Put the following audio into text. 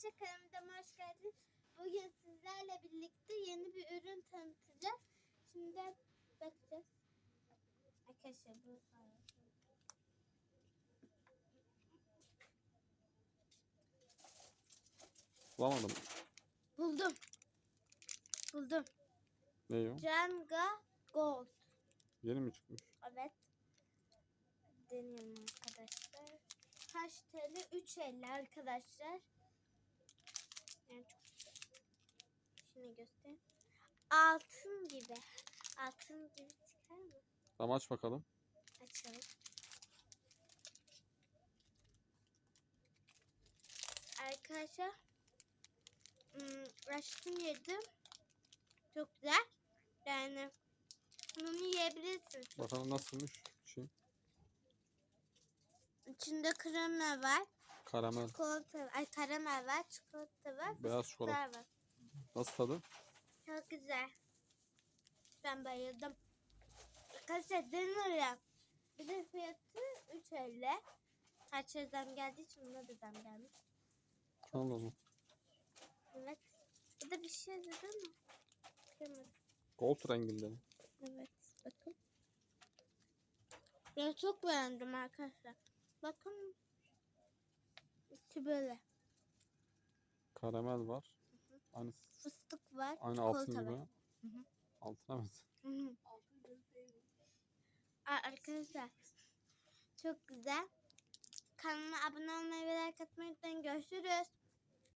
Arkadaşlar kanalıma hoş geldiniz. Bugün sizlerle birlikte yeni bir ürün tanıtacağız. Şimdi bakacağız. Arkadaşlar bu Bulamadım. Buldum. Buldum. Ne o? Jenga Gold. Yeni mi çıkmış? Evet. Deneyelim arkadaşlar. Kaç TL? 3.50 arkadaşlar. Yani çok güzel. Şunu göstereyim. Altın gibi. Altın gibi çıkar mı? Tamam aç bakalım. Açalım. Arkadaşlar ım, açtım yedim. Çok güzel. Yani bunu yiyebilirsin. Bakalım nasılmış. Şey, İçinde krema var. Karamel. Çikolata. Ay karamel var. Çikolata var. Beyaz çikolata. var. Nasıl tadı? Çok güzel. Ben bayıldım. Arkadaşlar denir Bir de fiyatı 3.50. Her şey zam geldiği için buna da zam gelmiş. Allah. Evet. Bir de bir şey dedi ama. Bakamadım. Gold renginde. Evet. Bakın. Ben çok beğendim arkadaşlar. Bakın. İçi böyle. Karamel var. Aynı, Fıstık var. aynı altın çikolata gibi. var. Hı hı. Altına evet. Hı hı. Aa, Arkadaşlar çok güzel. Kanalıma abone olmayı ve like atmayı unutmayın. Görüşürüz.